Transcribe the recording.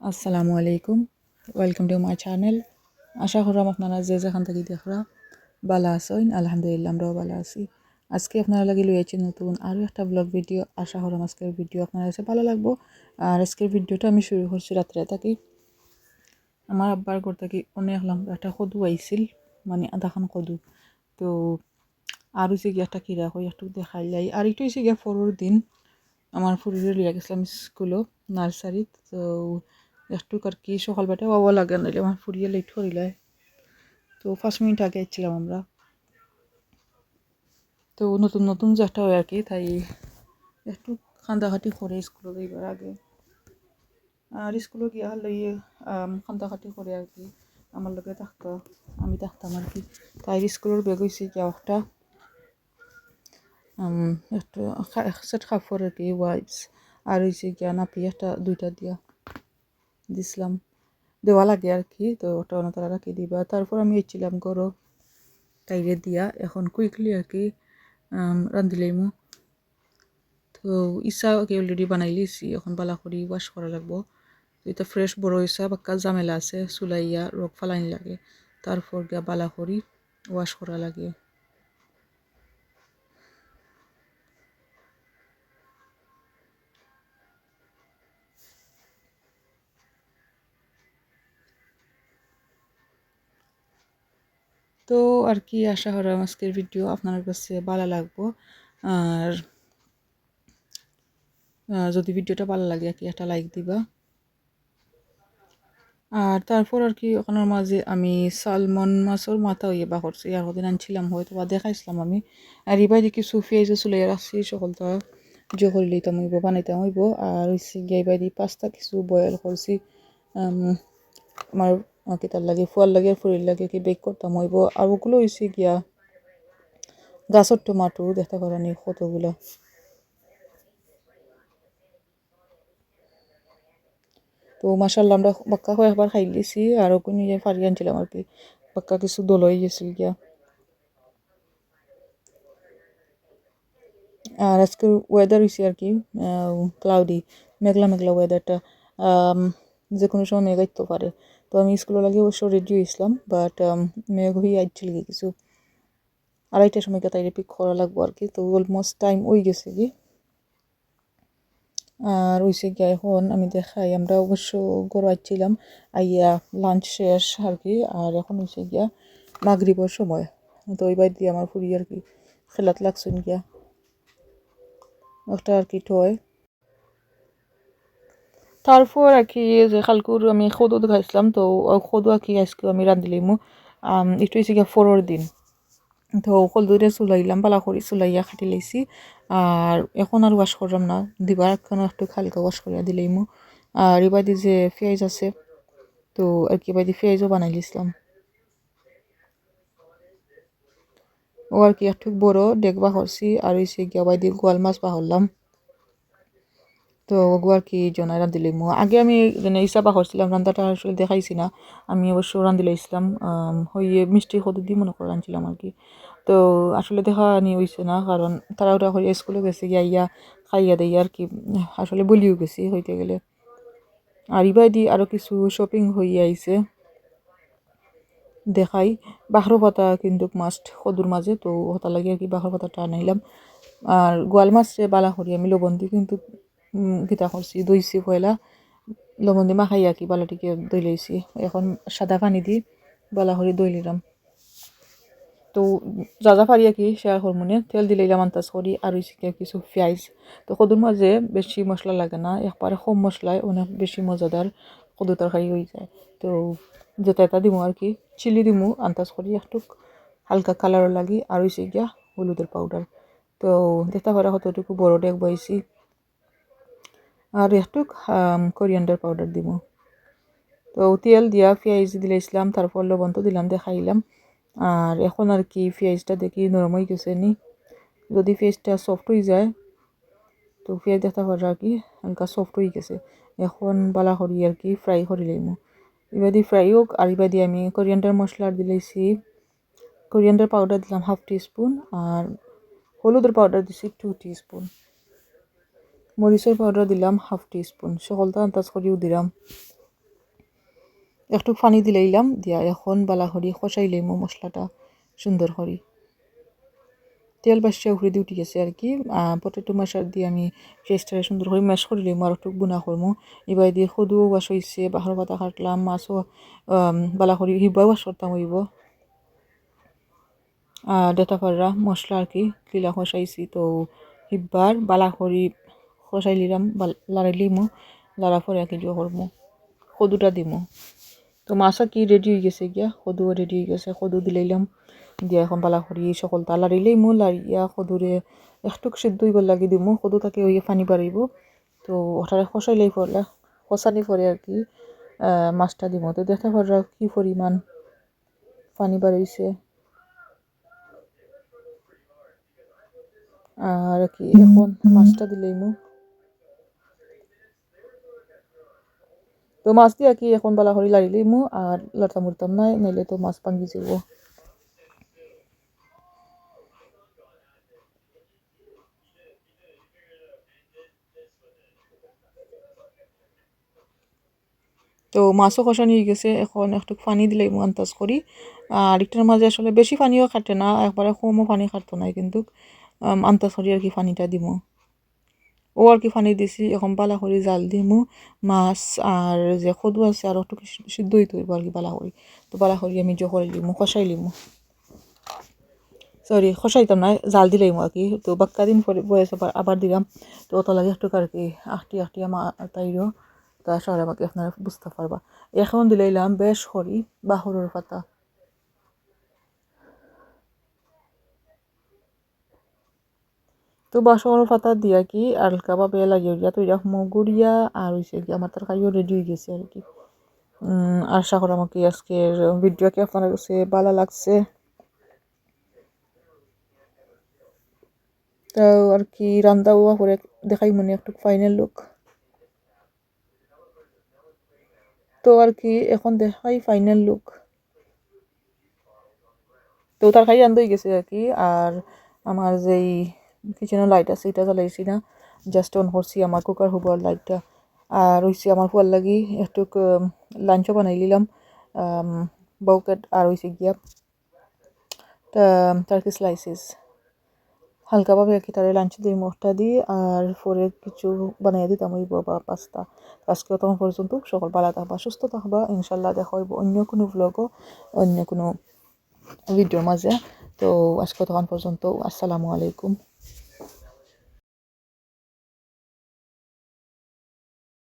আসসালামু আলাইকুম। Welcome to my channel আশা করলাম আপনারা যে যেখান থেকে দেখরা, ভালো আছেন। আলহামদুলিল্লাহ, আমরাও ভালো আছি। আজকে আপনারা লাগে লইয়াছি নতুন আরও একটা ব্লগ ভিডিও আশা করলাম আজকের ভিডিও আপনার কাছে ভালো লাগবো। আর আজকের ভিডিওটা আমি শুরু করছি রাত্রে থাকি। আমার আব্বার ঘর থাকি অনেক লম্বা একটা কদু আইছিল মানে আধাখান কদু। তো আর যে গিয়ে একটা কিরা হয়ে, একটু দেখাই যাই আর একটু হচ্ছে গিয়ে ফরোর দিন, আমার ফুরিরে লিয়া গেছিলাম স্কুলও, নার্সারিত। তো একটু আর কি সকালবেলা বাবা লাগে নাইলে আমার ফুরিয়ে লেট করিলাই তো পাঁচ মিনিট আগে এসেছিলাম আমরা। তো নতুন নতুন যে হয় আর কি, তাই একটু খান্দাখাটি করে স্কুলে যাইবার আগে। আর স্কুলে গিয়া লইয়ে খান্দাখাটি করে আর কি, আমার লগে থাকতো, আমি থাকতাম আর কি। তাই স্কুলের বেগ হয়েছে গিয়া একটা সেট কাপড় আর কি ওয়াইপস আর হয়েছে গিয়া নাপি একটা, দুইটা দিয়া। দিছিলাম। দেওয়া লাগে আর কি তো ওটা তারা রাখি দিবা। তারপর আমি এসেছিলাম গরো তাইরে দিয়া, এখন কুইকলি আর কি রান্ধিলাইমু তো ইচ্ছা অলরেডি বানাই লিছি, এখন বালা করি ওয়াশ করা লাগবো। এটা ফ্রেশ বড় ইচ্ছা বাক্কা জামেলা আছে, চুলাইয়া রোগ ফালাইন লাগে। তারপর গিয়া বালা করি ওয়াশ করা লাগে। তো আর কি আশা করাম আজকের ভিডিও আপনার কাছে ভালো লাগবো। আর যদি ভিডিওটা ভালো লাগে আর কি একটা লাইক দিবা। আর তারপর আর কি ওখানের মাঝে আমি সালমন মাছের মাথা হইয়ে বা করছি আর কদিন আনছিলাম হয়তো বা দেখাইছিলাম আমি। আর এবার দেখি সুফিয়া যে চুলে রাখছি সকলটা জো করে লইতাম হইব বানাইতাম হইব আর হচ্ছে গিয়ে এবার পাস্তা কিছু বয়েল করছি আমার কিতার লাগে, ফুয়ার লাগে, ফুরির লাগে, কি বেক করতাম হইব। আর ওগুলো হয়েছে গিয়া গাছের টমাটো দেখতে পারানি কতগুলো। তো মাসাল্লাহ আমরা বাক্কা হয়ে একবার খাই লিছি আর ওকে নিয়ে ফারি আনছিলাম আর কি। বাক্কা কিছু দল হয়ে গেছিল গিয়া। আর আজকের ওয়েদার হয়েছে আর কি ক্লাউডি মেঘলা মেঘলা ওয়েদারটা যে কোনো সময় মেঘ আইতে পারে। তো আমি স্কুলে লাগে অবশ্য রেডি হয়েছিলাম বাট মেঘ হয়ে আইছিল কি কিছু আড়াইটার সময় তাই পিক করা লাগবো আর কি তো অলমোস্ট টাইম ওই গেছে কি। আর ওইসে গিয়ে এখন আমি দেখাই, আমরা অবশ্য গড়াইছিলাম আইয়া লাঞ্চ শেষ আর কি আর এখন হয়েছে গিয়া মাগরিবর সময়। তো ওই বাইর দিয়ে আমার ফুরি আর কি খেলাত লাগছেন গিয়া। একটা আর কি টয় তারপর আর কি যে খালকুর আমি খদু খাইছিলাম তো খদু আর কি আজকে আমি রান্ধিলিমু একটু হয়েছে গিয়া ফোরর দিন তো কলদুরে চুলাইলাম পালা করি চুলাইয়া খাটি লাইছি আর এখন আর ওয়াশ করলাম না দিবার এখন একটু হালকা ওয়াশ করিয়া দিলাইমু আর এবাদি যে পেঁয়াজ আছে তো আর কি এবাদি পেঁয়াজও বানাই লিছিলাম ও আর কি একটু বড় ডেকবা করছি আর হয়েছে গিয়া বাইদি গোয়াল মাছ বাহরলাম তো ওগু আর কি জনাই রাঁধিলি মো। আগে আমি মানে ইচ্ছা করছিলাম রান্ধাটা আসলে দেখাইছি না। আমি অবশ্য রাঁধি লাইছিলাম হইয়ে মিষ্টি সদু দিয়ে মনে করে রাঁধছিলাম আর কি। তো আসলে দেখা নি হয়েছে না কারণ তারা ওটা হইয়া স্কুলে গেছে গিয়া ইয়া খাইয়া দেয় আর কি, আসলে বলিও গেছি হইতে গেলে। আর ইবাই দি আরও কিছু শপিং হইয়া আইছে দেখাই বাহর পাতা কিন্তু মাস্ট সদুর মাঝে তো হতা লাগে আর কি বাহর পাতাটা আনাইলাম আর গোয়াল মাছ বালা করি আমি লবণ দিই কিন্তু গীতা করছি দইছি পয়লা লবণ দি মাখাইয়া কি বালাটিকে দই লইছি। এখন সাদা পানি দি বালা করে দই লিলাম তো যা যা পারি কি শেয়ার হরমোনে তেল দিলাম আন্তাজ করি, আর কিছু পেঁয়াজ। তো কদুর মাঝে বেশি মশলা লাগে না, একবারে কম মশলায় অনেক বেশি মজাদার কদু তরকারি হয়ে যায়। তো যেটা এটা দিমু আর কি চিলি দিমু আন্তাজ করি একটু হালকা কালারও লাগি, আর হয়েছে গিয়া হলুদের পাউডার তো দেখতে পারা কতটুকু বড় ডেক বইছি আর একটু কোরিয়ান্ডার পাউডার দিব তো তেল দিয়া পেঁয়াজ দিলাইছিলাম তারপর লবণ তো দিলাম দেখাইলাম আর এখন আর কি, পেঁয়াজটা দেখি নরম হয়ে গেছে নি। যদি পেঁয়াজটা সফট হয়ে যায়, তো পেঁয়াজ দেখতে পারো আর কি, হালকা সফট হয়ে গেছে। এখন বালা করি আর কি ফ্রাই করি লাইমু। এবাদি ফ্রাই হোক আর এবাদি আমি কোরিয়ান্ডার মশলা দিলাইছি কোরিয়ান্ডার পাউডার দিলাম হাফ টিস্পুন আর হলুদের পাউডার দিছি টু টিস্পুন মরিচের পাউডার দিলাম হাফ টিস্পুন সকলটা আন্দাজ করিও দিলাম। একটু পানি দিলাইলাম দিয়া এখন বালা করি খসাইলাম মশলাটা সুন্দর করি তেল বাসা উফরে দিয়ে উঠে গেছে আর কি পটেটো মাসার দিয়ে আমি পেস্টটা সুন্দর করে ম্যাশ করে লিম আর একটু বুনা করমু এবার দিয়ে সদুও বাস হয়েছে বাহার পাতা কাটলাম মাছও বালা করি হিবাও বাস করতাম হইব ডেটা পাররা মশলা আর কি, লিলা খসাইছি তো হিব্বার বালা করি খসাই লিলাম লাড়াই লিমু, লাড়া পরে কি জো করমু। সদুটা দিমু। তো মাছা কি রেডি হয়ে গেছে গিয়া? সদুও রেডি হয়ে গেছে, সদু দিলাইলাম দিয়া এখন বালা করি সকলটা লাড়িলেই মো লাড়িয়া সদুরে একটু সিদ্ধ হইবার লাগি দিমু। সদু তাকে ওই পানি বাড়িব তো ওটারে খসাইলেই পড়লে খসানি পরে আর কি মাছটা দিব তো দেখতে পারা কি পরিমাণ পানি বাড়িয়েছে আর কি, এখন মাছটা দিলেই মু তো মাছ দিয়ে কি এখন বালা করে লাড়িলেই মু আর লড়তাম উড়তাম নাই নাইলে তো মাছ ভাঙ্গি যাব তো মাছও কষানি হয়ে গেছে এখন একটু পানি দিলে আন্দাজ করি আর একটার মাঝে আসলে বেশি পানিও খাটে না একবারে কমও পানি খাটতো নাই কিন্তু আন্দাজ করি আর কি পানিটা দিব ও আর কি পানি দিছি, এখন বালা করি, জাল দিমু, মাছ আর যে সদু আছে আর একটু সিদ্ধ হইতে হইব আর কি বালা করি। তো বালা করি, আমি জো করে লিমু কষাই লিমু। সরি খসাইতাম না, জাল দিলাম আর কি। তো বাক্কা দিন পরে বয়স আবার দিলাম। তো অত লাগে একটু আর কি আটটি আটটি আমার তাইরও তা সবাই আমাকে আপনারা বুঝতে পারবা। এখন দিলাইলাম বেশ করি, বাহরের পাতা। তো বাসর পাতা দিয়া কি হালকাভাবে লাগিয়ে দিয়া তো এরকম গুড়িয়া আর হয়েছে কি আমার তরকারিও রেডি হয়ে গেছে আর কি। আশা করি আমাকে আজকের ভিডিও কি আপনার কাছে ভালো লাগছে? তো আর কি রান্দা উয়া করে দেখাই মনে একটু ফাইনাল লুক তো আর কি এখন দেখাই ফাইনাল লুক তো তরকারি রান্ধা হয়ে গেছে আর কি। আর আমার যেই কিচেনের লাইট আছে, এটা জ্বালাইছি না। জাস্ট অন করছি আমার কুকার হুবার লাইটটা আর হয়েছে আমার ফুয়ার লাগি একটু লাঞ্চও বানাই নিলাম বউকেট আর হয়েছে গিয়া টার্কি স্লাইসেস হালকাভাবে আর কি তারে লাঞ্চ দিই মোটটা দিই আর পরে কিছু বানিয়ে দিতাম ওই বা পাস্তা। আজকে তখন পর্যন্ত সকল ভালো থাকবা সুস্থ থাকবা, ইনশাল্লাহ দেখা হইব অন্য কোনো ব্লগও অন্য কোনো ভিডিওর মাঝে তো, আজকে তখন পর্যন্ত আসসালামু আলাইকুম।